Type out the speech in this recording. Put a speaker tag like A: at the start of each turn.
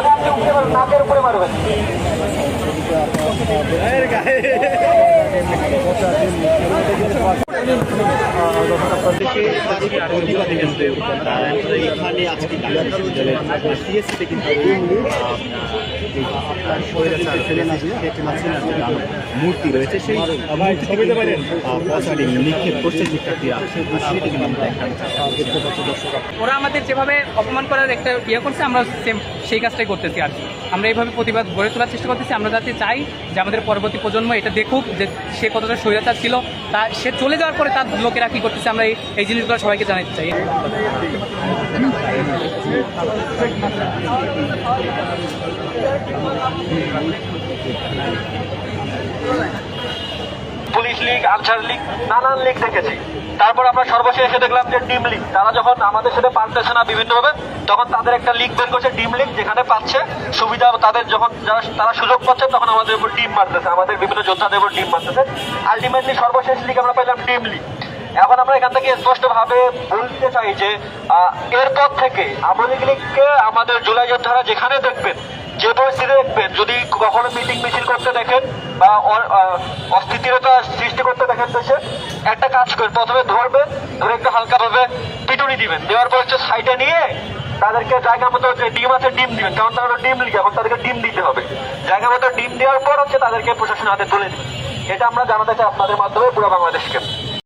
A: আগে আপনি উঠতে পারেন নাকের উপরে মারবেন
B: কিন্তু এখানে আজকে ঢাকা বিশ্ববিদ্যালয়ের সিএসসিতে কিন্তু মূর্তি রয়েছে। সেই মূর্তি নিক্ষেপ করছে শিক্ষার্থীরা সেটি কিন্তু আমরা
C: ওরা আমাদের যেভাবে অপমান করার একটা ইয়ে করছে আমরা সেম সেই কাজটাই করতেছি আর কি। আমরা এইভাবে প্রতিবাদ গড়ে তোলার চেষ্টা করতেছি। আমরা যাতে চাই যে আমাদের পরবর্তী প্রজন্ম এটা দেখুক যে সে কতটা স্বৈরাচার ছিল। তা সে চলে যাওয়ার পরে তার লোকেরা কী করতেছে আমরা এই এই জিনিসগুলো সবাইকে জানাতে চাই।
A: পুলিশ লীগ, আনসার লীগ, নানান লীগ দেখেছি। তারপর আমরা সর্বশেষ দেখলাম যে ডিম লীগ। তারা যখন আমাদের সাথে পারতেছে না বিভিন্নভাবে, তখন তাদের একটা লীগ বের করছে ডিম লীগ, যেখানে পাচ্ছে সুবিধা তাদের যখন যারা, তারা সুযোগ পাচ্ছে, তখন আমাদের উপর ডিম মারতেছে। আমাদের বিভিন্ন যোদ্ধাদের উপর ডিম মারতেছে। আলটিমেটলি সর্বশেষ লীগ আমরা পেলাম ডিম লীগ। এখন আমরা এখান থেকে স্পষ্টভাবে বলতে চাই যে এরপর থেকে আওয়ামী লীগকে আমাদের জুলাই যোদ্ধারা যেখানে দেখবেন, যে পরিস্থিতি দেখবেন, যদি কখনো মিটিং মিছিল করতে দেখেন বা অস্থিতিরতা সৃষ্টি করতে দেখেন দেশে, একটা কাজ করেন, প্রথমে ধরবেন, ধরে একটু হালকাভাবে পিটুনি দিবেন। দেওয়ার পর হচ্ছে সাইডে নিয়ে তাদেরকে জায়গা মতো ডিম আছে, ডিম দিবেন। কারণ তারা ডিম লিখে এখন তাদেরকে ডিম দিতে হবে। জায়গা মতো ডিম দেওয়ার পর হচ্ছে তাদেরকে প্রশাসন হাতে তুলে দিবেন। এটা আমরা জানাতে চাই আপনাদের মাধ্যমে, পুরো বাংলাদেশকে।